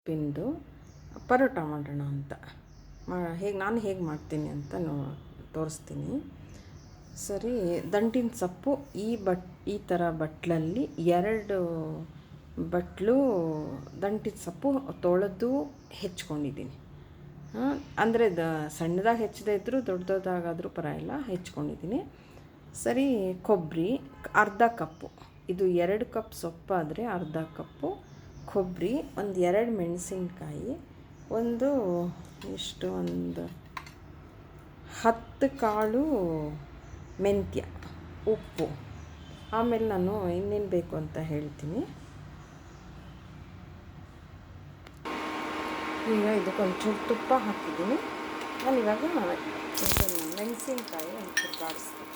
ಸೊಪ್ಪಿಂದು ಪರೋಟ ಮಾಡೋಣ ಅಂತ. ಹೇಗೆ, ನಾನು ಹೇಗೆ ಮಾಡ್ತೀನಿ ಅಂತ ನೋ, ತೋರಿಸ್ತೀನಿ. ಸರಿ ದಂಟಿನ ಸೊಪ್ಪು, ಈ ಬಟ್, ಈ ಥರ ಬಟ್ಲಲ್ಲಿ ಎರಡು ಬಟ್ಲು ದಂಟಿನ ಸೊಪ್ಪು ತೊಳೆದು ಹೆಚ್ಕೊಂಡಿದ್ದೀನಿ. ಅಂದರೆ ದ, ಸಣ್ಣದಾಗಿ ಹೆಚ್ಚದೇ ಇದ್ದರೂ ದೊಡ್ಡ ದೊಡ್ಡದಾಗಾದರೂ ಪರವಾಗಿಲ್ಲ, ಹೆಚ್ಕೊಂಡಿದ್ದೀನಿ. ಸರಿ, ಕೊಬ್ಬರಿ, ಅರ್ಧ ಕಪ್ಪು. ಇದು ಎರಡು ಕಪ್ ಸೊಪ್ಪಾದರೆ ಅರ್ಧ ಕಪ್ಪು. ಕೊಬ್ಬರಿ, ಒಂದು ಎರಡು ಮೆಣಸಿನ್ಕಾಯಿ, ಒಂದು ಎಷ್ಟು ಒಂದು ಹತ್ತು ಕಾಳು ಮೆಂತ್ಯ, ಉಪ್ಪು. ಆಮೇಲೆ ನಾನು ಇನ್ನೇನು ಬೇಕು ಅಂತ ಹೇಳ್ತೀನಿ. ಈಗ ಇದಕ್ಕೊಂಚೂರು ತುಪ್ಪ ಹಾಕಿದ್ದೀನಿ. ನಾನು ಇವಾಗ ಮೆಣಸಿನಕಾಯಿ ಮೆಣಸಿನ್ಕಾಯಿ ಒಂಚೂರು ಬಾಡಿಸ್ತೀನಿ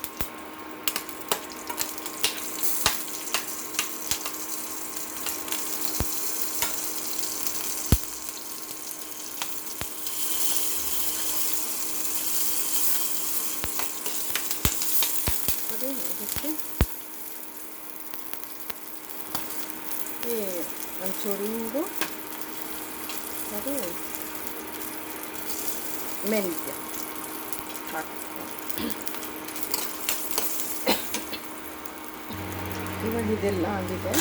ಅದು ಇದಕ್ಕೆ ಈ ಒಂಚೂರು ಇಂಗು ಸರಿ ಮೆಂತ್ಯ ಹಾಕ್ತೀನಿ ಇವಾಗ ಇದೆಲ್ಲ ಆಗಿದೆ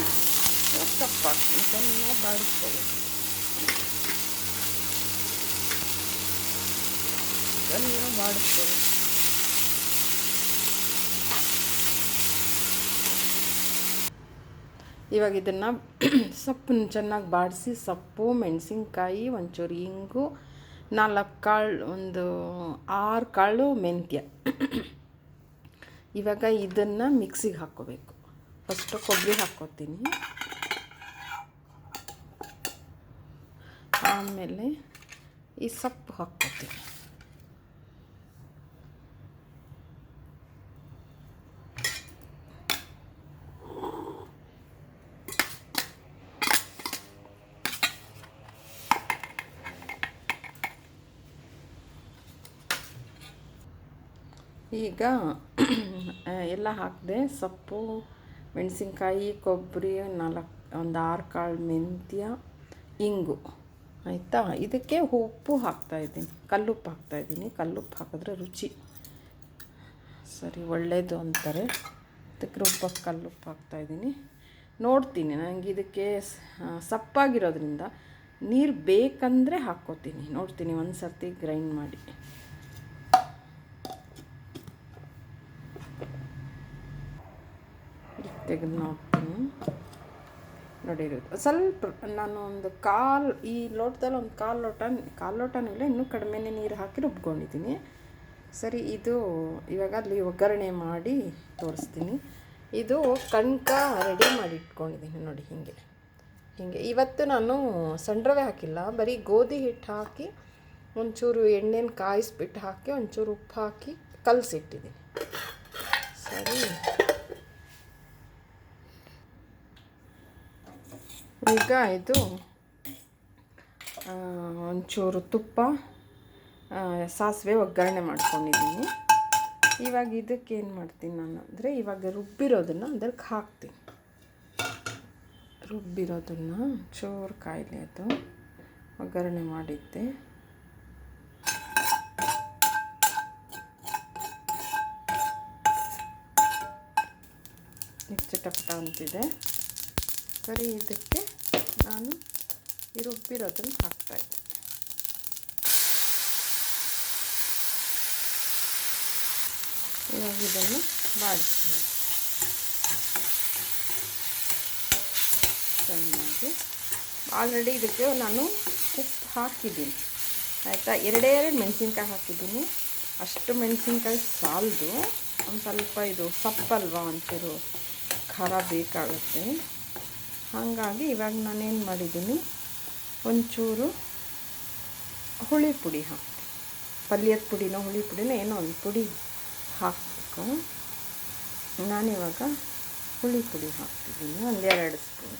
ಕಪ್ ಹಾಕ್ತೀನಿ ಚೆನ್ನಾಗಿ ಬಾಡಿಸ್ಕೊಳ್ಳಿ ಚೆನ್ನಾಗಿ ಬಾಡಿಸ್ಕೊಳ್ಳಿ ಇವಾಗ ಇದನ್ನು ಸೊಪ್ಪನ್ನು ಚೆನ್ನಾಗಿ ಬಾಡಿಸಿ ಸೊಪ್ಪು, ಮೆಣಸಿನ್ಕಾಯಿ, ಒಂಚೂರು ಇಂಗು, ನಾಲ್ಕು ಕಾಳು, ಒಂದು ಆರು ಕಾಳು ಮೆಂತ್ಯ. ಇವಾಗ ಇದನ್ನು ಮಿಕ್ಸಿಗೆ ಹಾಕ್ಕೋಬೇಕು. ಫಸ್ಟು ಕೊಬ್ಬರಿ ಹಾಕ್ಕೋತೀನಿ. ಆಮೇಲೆ ಈ ಸೊಪ್ಪು ಹಾಕ್ಕೋತೀನಿ. ಈಗ ಎಲ್ಲ ಹಾಕಿದೆ. ಸೊಪ್ಪು, ಮೆಣಸಿನ್ಕಾಯಿ, ಕೊಬ್ಬರಿ, ನಾಲ್ಕು, ಒಂದು ಆರು ಕಾಳು ಮೆಂತ್ಯ, ಇಂಗು. ಆಯಿತಾ? ಇದಕ್ಕೆ ಉಪ್ಪು ಹಾಕ್ತಾಯಿದ್ದೀನಿ ಕಲ್ಲುಪ್ಪು ಹಾಕ್ತಾಯಿದ್ದೀನಿ ಕಲ್ಲುಪ್ಪು ಹಾಕಿದ್ರೆ ರುಚಿ. ಸರಿ ಒಳ್ಳೆಯದು ಅಂತಾರೆ. ಅದಕ್ಕೆ ರುಬ್ಬಕ್ಕೆ ಕಲ್ಲುಪ್ಪು ಹಾಕ್ತಾಯಿದ್ದೀನಿ ನೋಡ್ತೀನಿ. ನನಗೆ ಇದಕ್ಕೆ ಸಪ್ಪಾಗಿರೋದ್ರಿಂದ ನೀರು ಬೇಕಂದರೆ ಹಾಕ್ಕೋತೀನಿ. ನೋಡ್ತೀನಿ ಒಂದು ಸರ್ತಿ ಗ್ರೈಂಡ್ ಮಾಡಿ. ತೆಗೆದು ನೋಡ್ತೀನಿ ನೋಡಿ ಸ್ವಲ್ಪ ನಾನು ಒಂದು ಕಾಲು, ಈ ಲೋಟದಲ್ಲಿ ಒಂದು ಕಾಲು ಲೋಟ ಕಾಲು ಲೋಟನೂ ಇಲ್ಲ, ಇನ್ನೂ ಕಡಿಮೆ ನೀರು ಹಾಕಿ ರುಬ್ಕೊಂಡಿದ್ದೀನಿ. ಸರಿ, ಇದು ಇವಾಗ ಅಲ್ಲಿ ಒಗ್ಗರಣೆ ಮಾಡಿ ತೋರಿಸ್ತೀನಿ. ಇದು ಕಣ್ಕ ರೆಡಿ ಮಾಡಿ ಇಟ್ಕೊಂಡಿದ್ದೀನಿ ನೋಡಿ ಹೀಗೆ. ಹೀಗೆ, ಇವತ್ತು ನಾನು ಸಣ್ಣ ಹಾಕಿಲ್ಲ, ಬರೀ ಗೋಧಿ ಹಿಟ್ಟು ಹಾಕಿ, ಒಂಚೂರು ಎಣ್ಣೆನ ಕಾಯಿಸ್ಬಿಟ್ಟು ಹಾಕಿ, ಒಂಚೂರು ಉಪ್ಪು ಹಾಕಿ ಕಲಸಿಟ್ಟಿದ್ದೀನಿ. ಸರಿ. ಈಗ ಇದು ಒಂಚೂರು ತುಪ್ಪ ಸಾಸಿವೆ ಒಗ್ಗರಣೆ ಮಾಡ್ಕೊಂಡಿದ್ದೀನಿ. ಇವಾಗ ಇದಕ್ಕೆ ಏನು ಮಾಡ್ತೀನಿ ನಾನು ಅಂದರೆ, ಇವಾಗ ರುಬ್ಬಿರೋದನ್ನು ಅದಕ್ಕೆ ಹಾಕ್ತೀನಿ. ರುಬ್ಬಿರೋದನ್ನು ಚೂರು ಕಾಯಿಲೆ ಅದು, ಒಗ್ಗರಣೆ ಮಾಡಿದ್ದೆ. ಹೆಚ್ಚು ಚಟಪಟ ಅಂತಿದೆ. ಸರಿ ಇದಕ್ಕೆ ನಾನು ಈ ರುಬ್ಬಿರೋದನ್ನು ಹಾಕ್ತಾ ಇವಾಗ ಇದನ್ನು ಬಾಡಿಸ್ತೀನಿ ಚೆನ್ನಾಗಿ. ಆಲ್ರೆಡಿ ಇದಕ್ಕೆ ನಾನು ಉಪ್ಪು ಹಾಕಿದ್ದೀನಿ. ಆಯಿತಾ? ಎರಡೇ ಎರಡು ಮೆಣಸಿನ್ಕಾಯಿ ಹಾಕಿದ್ದೀನಿ. ಅಷ್ಟು ಮೆಣಸಿನ್ಕಾಯಿ ಸಾಲದು. ಒಂದು ಸ್ವಲ್ಪ ಇದು ಸಪ್ಪಲ್ವಾ ಒಂಚೂರು ಖಾರ ಬೇಕಾಗುತ್ತೆ. ಹಾಗಾಗಿ ಇವಾಗ ನಾನೇನು ಮಾಡಿದ್ದೀನಿ? ಒಂಚೂರು ಹುಳಿ ಪುಡಿ ಹಾಕ್ತೀನಿ. ಪಲ್ಯದ ಪುಡಿನೋ ಹುಳಿ ಪುಡಿನೋ ಏನೋ ಒಂದು ಪುಡಿ ಹಾಕಬೇಕು. ನಾನಿವಾಗ ಹುಳಿ ಪುಡಿ ಹಾಕ್ತಿದ್ದೀನಿ ಒಂದೆರಡು ಸ್ಪೂನ್.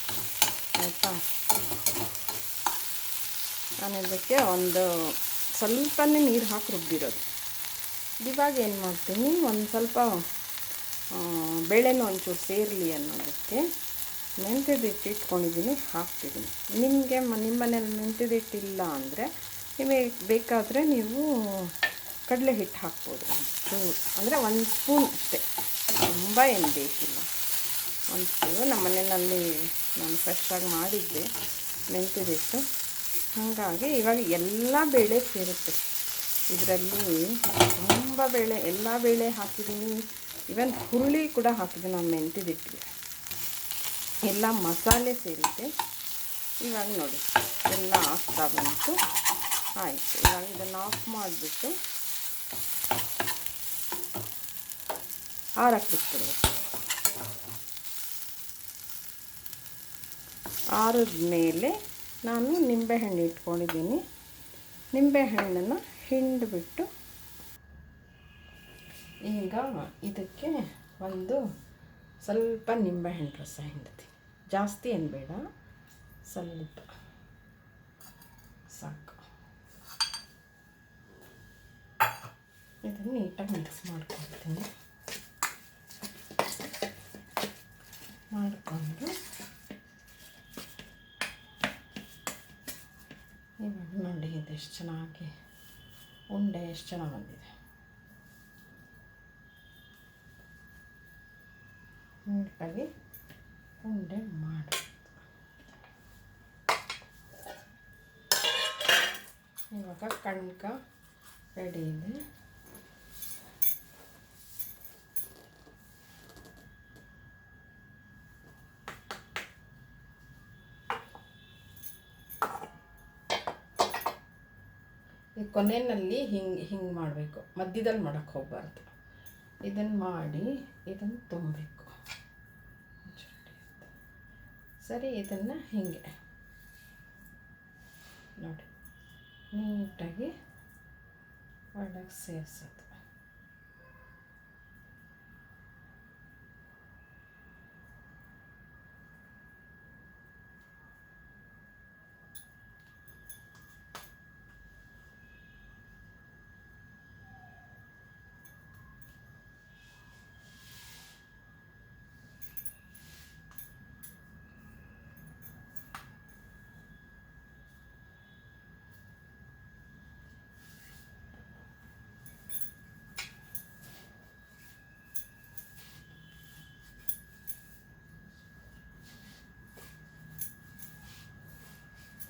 ಆಯಿತಾ? ನಾನು ಇದಕ್ಕೆ ಒಂದು ಸ್ವಲ್ಪನೇ ನೀರು ಹಾಕಿ ರುಬ್ಬಿರೋದು. ಇವಾಗ ಏನು ಮಾಡ್ತೀನಿ, ಒಂದು ಸ್ವಲ್ಪ ಬೇಳೆನೂ ಒಂಚೂರು ಸೇರಲಿ ಅನ್ನೋದಕ್ಕೆ ಮೆಂತ್ಯದ ಹಿಟ್ಟು ಇಟ್ಕೊಂಡಿದ್ದೀನಿ, ಹಾಕ್ತಿದ್ದೀನಿ. ನಿಮಗೆ ನಿಮ್ಮ ಮನೇಲಿ ಮೆಂತ್ಯದ ಹಿಟ್ಟಿಲ್ಲ ಅಂದರೆ ನಿಮಗೆ ಬೇಕಾದರೆ ನೀವು ಕಡಲೆ ಹಿಟ್ಟು ಹಾಕ್ಬೋದು. ಒಂಚೂರು, ಅಂದರೆ ಒಂದು ಸ್ಪೂನ್ ಅಷ್ಟೇ. ತುಂಬ ಏನು ಬೇಕಿಲ್ಲ. ಒಂದು ಸ್ಪೂನು ನಮ್ಮ ಮನೆಯಲ್ಲಿ ನಾನು ಫ್ರೆಶ್ಶಾಗಿ ಮಾಡಿದ್ದೆ, ಮೆಂತ್ಯದಿಟ್ಟು. ಹಾಗಾಗಿ ಇವಾಗ ಎಲ್ಲ ಬೇಳೆ ಸೇರುತ್ತೆ. ಇದರಲ್ಲಿ ತುಂಬ ಬೇಳೆ, ಎಲ್ಲ ಬೇಳೆ ಹಾಕಿದ್ದೀನಿ. ಇವನ್ ಹುರುಳಿ ಕೂಡ ಹಾಕಿದ್ದೀನಿ ನಾನು ಮೆಂತ್ಯದಿಟ್ಟಿಗೆ. ಎಲ್ಲ ಮಸಾಲೆ ಸೇರಿದೆ. ಇವಾಗ ನೋಡಿ, ಎಲ್ಲ ಹಾಕ್ತಾ ಬಂತು. ಆಯಿತು, ಇವಾಗ ಇದನ್ನು ಆಫ್ ಮಾಡಿಬಿಟ್ಟು ಆರಕ್ಕೆ ಬಿಟ್ಬಿಡ್ಬೇಕು ಆರಿದ ಮೇಲೆ ನಾನು ನಿಂಬೆಹಣ್ಣು ಇಟ್ಕೊಂಡಿದ್ದೀನಿ. ನಿಂಬೆಹಣ್ಣನ್ನು ಹಿಂಡಿಬಿಟ್ಟು ಈಗ ಇದಕ್ಕೆ ಒಂದು ಸ್ವಲ್ಪ ನಿಂಬೆಹಣ್ಣು ರಸ ಹಿಂಡ್ತೀನಿ. ಜಾಸ್ತಿ ಏನು ಬೇಡ, ಸ್ವಲ್ಪ. ಸಾಕು. ಇದನ್ನು ನೀಟಾಗಿ ಮಿಕ್ಸ್ ಮಾಡ್ಕೊಳ್ತೀನಿ ಮಾಡಿಕೊಂಡು ಇವಾಗ ಇದೆಷ್ಟು ಚೆನ್ನಾಗಿ ಉಂಡೆ ಎಷ್ಟು ಚೆನ್ನಾಗಿ ಬಂದಿದೆ. ನೀಟಾಗಿ ಉಂಡೆ ಮಾಡಿ. ಇವಾಗ ಕಣ್ಕ ರೆಡಿ ಇದೆ. ಕೊನೆಯಲ್ಲಿ ಹಿಂಗೆ ಹಿಂಗೆ ಮಾಡಬೇಕು. ಮಧ್ಯದಲ್ಲಿ ಮಾಡೋಕ್ಕೆ ಹೋಗಬಾರ್ದು. ಇದನ್ನು ಮಾಡಿ ಇದನ್ನು ತುಂಬಬೇಕು. ಸರಿ, ಇದನ್ನು ಹೀಗೆ. ನೋಡಿ, ನೀಟಾಗಿ ಒಳಗೆ ಸೇರಿಸೋದು.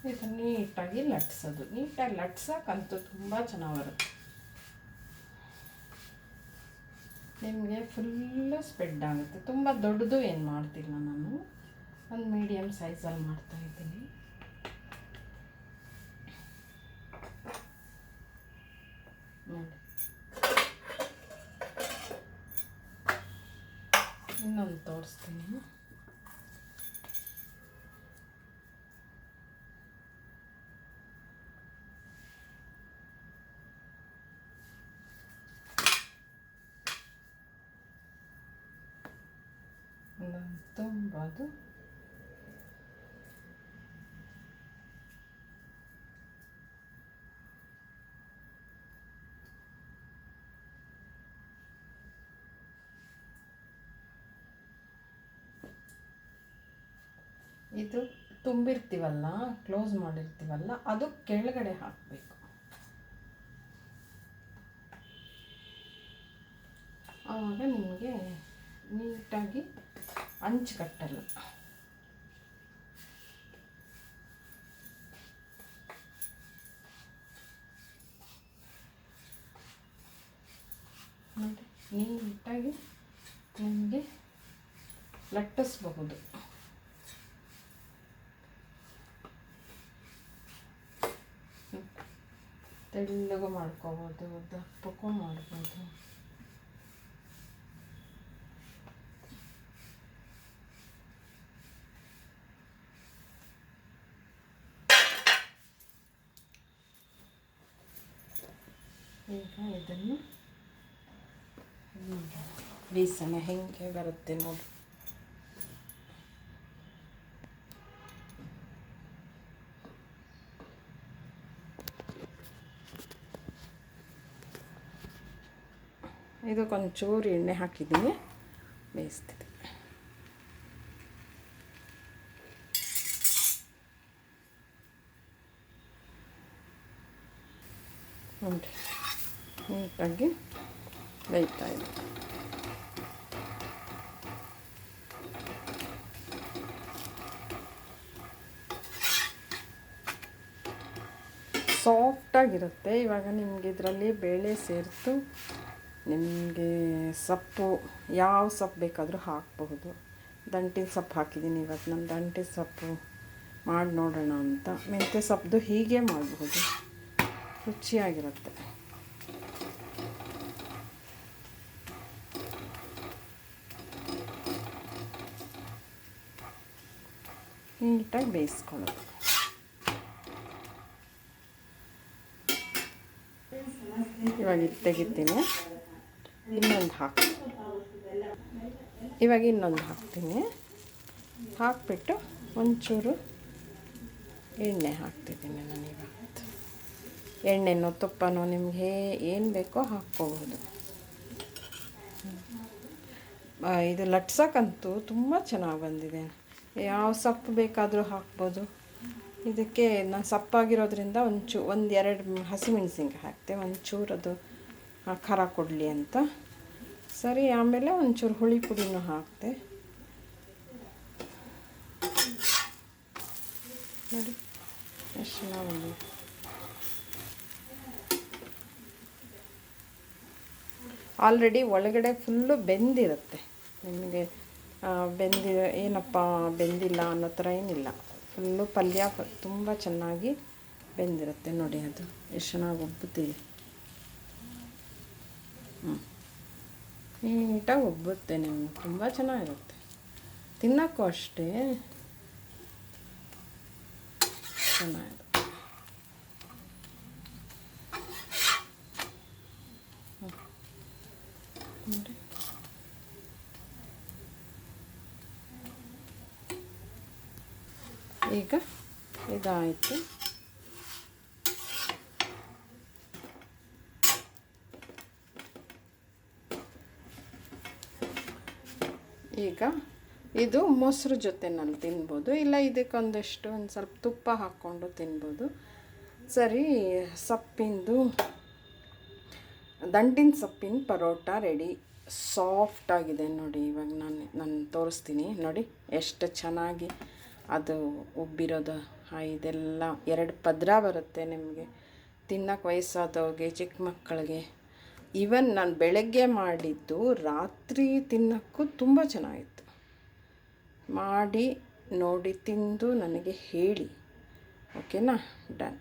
ಇದನ್ನು ನೀಟಾಗಿ ಲಟ್ಸೋದು. ನೀಟಾಗಿ ಲಟ್ಸೋಕ್ಕಂತೂ ತುಂಬ ಚೆನ್ನಾಗಿ ಬರುತ್ತೆ ನಿಮಗೆ ಫುಲ್ಲು ಸ್ಪ್ರೆಡ್ ಆಗುತ್ತೆ. ತುಂಬ ದೊಡ್ಡದು ಏನು ಮಾಡ್ತಿಲ್ಲ ನಾನು. ಒಂದು ಮೀಡಿಯಮ್ ಸೈಜಲ್ಲಿ ಮಾಡ್ತಾಯಿದ್ದೀನಿ ನೋಡಿ. ಇನ್ನೊಂದು ತೋರಿಸ್ತೀನಿ. ತುಂಬೋದು ಇದು ತುಂಬಿರ್ತೀವಲ್ಲ ಕ್ಲೋಸ್ ಮಾಡಿರ್ತೀವಲ್ಲ ಅದು ಕೆಳಗಡೆ ಹಾಕಬೇಕು. ಆವಾಗ ನಿಮಗೆ ನೀಟಾಗಿ ಅಂಚು ಕಟ್ಟಲು. ನೋಡಿ ನೀಟಾಗಿ ನಿಮಗೆ ಲಟ್ಟಿಸ್ಬಹುದು. ತೆಳ್ಳಗೂ ಮಾಡ್ಕೋಬೋದು ದಪ್ಪಕ್ಕೂ ಮಾಡ್ಬೋದು. ಈಗ ಇದನ್ನು ಬೇಯಿಸೋಣ ಹೆಂಗೆ ಬರುತ್ತೆ ನೋಡಿ ಇದಕ್ಕೊಂಚೂರು ಎಣ್ಣೆ ಹಾಕಿದ್ದೀನಿ ಬೇಯಿಸ್ತಿದ್ದೆ ನೋಡಿ ನೀಟಾಗಿ ಬೇಯ್ತಾ ಇದೆ ಸಾಫ್ಟಾಗಿರುತ್ತೆ ಇವಾಗ ನಿಮಗೆ ಇದರಲ್ಲಿ ಬೇಳೆ ಸೇರಿತು. ನಿಮಗೆ ಸೊಪ್ಪು, ಯಾವ ಸೊಪ್ಪು ಬೇಕಾದರೂ ಹಾಕಬಹುದು. ದಂಟಿನ ಸೊಪ್ಪು ಹಾಕಿದ್ದೀನಿ. ಇವತ್ತು ನಾನು ದಂಟಿನ ಸೊಪ್ಪು ಮಾಡಿ ನೋಡೋಣ ಅಂತ. ಮೆಂತ್ಯ ಸೊಪ್ಪು ಹೀಗೆ ಮಾಡಬಹುದು. ರುಚಿಯಾಗಿರುತ್ತೆ. ನೀಟಾಗಿ ಬೇಯಿಸ್ಕೊಳ್ಳೋದು ಇವಾಗ ಇದು ತೆಗಿತೀನಿ ಇನ್ನೊಂದು ಹಾಕಿ ಇವಾಗ ಇನ್ನೊಂದು ಹಾಕ್ತೀನಿ ಹಾಕಿಬಿಟ್ಟು ಒಂಚೂರು ಎಣ್ಣೆ ಹಾಕ್ತಿದ್ದೀನಿ ನಾನು ಇವತ್ತು ಎಣ್ಣೆನೋ ತುಪ್ಪನೋ ನಿಮಗೆ ಏನು ಬೇಕೋ ಹಾಕ್ಕೋಬೋದು ಇದು ಲಟ್ಸಕ್ಕಂತೂ ತುಂಬ ಚೆನ್ನಾಗಿ ಬಂದಿದೆ ಯಾವ ಸೊಪ್ಪು ಬೇಕಾದರೂ ಹಾಕ್ಬೋದು. ಇದಕ್ಕೆ ನಾನು ಸಪ್ಪಾಗಿರೋದ್ರಿಂದ ಒಂಚೂ ಒಂದು ಎರಡು ಹಸಿಮೆಣ್ಸಿನ್ಕಾಯಿ ಹಾಕ್ತೆ, ಒಂಚೂರು ಅದು ಖಾರ ಕೊಡಲಿ ಅಂತ. ಸರಿ, ಆಮೇಲೆ ಒಂಚೂರು ಹುಳಿ ಪುಡಿನೂ ಹಾಕ್ತೆ. ನೋಡಿ, ಎಷ್ಟು ಚೆನ್ನಾಗಿ ಆಲ್ರೆಡಿ ಒಳಗಡೆ ಫುಲ್ಲು ಬೆಂದಿರುತ್ತೆ. ನಿಮಗೆ ಬೆಂದಿ ಏನಪ್ಪ, ಬೆಂದಿಲ್ಲ ಅನ್ನೋ ಥರ ಏನಿಲ್ಲ. ಫುಲ್ಲು ಪಲ್ಯ ತುಂಬ ಚೆನ್ನಾಗಿ ಬೆಂದಿರುತ್ತೆ ನೋಡಿ ಅದು. ಎಷ್ಟು ಚೆನ್ನಾಗಿ ಒಬ್ಬುತ್ತೆ ಹ್ಞೂ ನೀಟಾಗಿ ಒಬ್ಬುತ್ತೆ ನಿಮ್ಗೆ ತುಂಬ ಚೆನ್ನಾಗಿರುತ್ತೆ. ತಿನ್ನೋಕ್ಕೂ ಅಷ್ಟೇ ಚೆನ್ನಾಗಿರುತ್ತೆ. ನೋಡಿ. ಈಗ ಇದಾಯಿತು. ಈಗ ಇದು ಮೊಸರು ಜೊತೆನಲ್ಲಿ ತಿನ್ಬೋದು. ಇಲ್ಲ ಇದಕ್ಕೊಂದಷ್ಟು ಒಂದು ಸ್ವಲ್ಪ ತುಪ್ಪ ಹಾಕ್ಕೊಂಡು ತಿನ್ಬೋದು. ಸರಿ, ಸೊಪ್ಪಿಂದು ದಂಟಿನ ಸೊಪ್ಪಿನ ಪರೋಟ ರೆಡಿ. ಸಾಫ್ಟಾಗಿದೆ ನೋಡಿ, ಇವಾಗ ನಾನು ನಾನು ತೋರಿಸ್ತೀನಿ. ನೋಡಿ, ಎಷ್ಟು ಚೆನ್ನಾಗಿ ಅದು ಉಬ್ಬಿರೋದು ಇದೆಲ್ಲ ಎರಡು ಪದ್ರ ಬರುತ್ತೆ ನಿಮಗೆ. ತಿನ್ನಕ್ಕೆ ವಯಸ್ಸಾದವ್ರಿಗೆ, ಚಿಕ್ಕ ಮಕ್ಕಳಿಗೆ. ಈವನ್ ನಾನು ಬೆಳಗ್ಗೆ ಮಾಡಿದ್ದು ರಾತ್ರಿ ತಿನ್ನೋಕ್ಕೂ ತುಂಬ ಚೆನ್ನಾಗಿತ್ತು. ಮಾಡಿ ನೋಡಿ, ತಿಂದು ನನಗೆ ಹೇಳಿ. ಓಕೆನಾ ಡನ್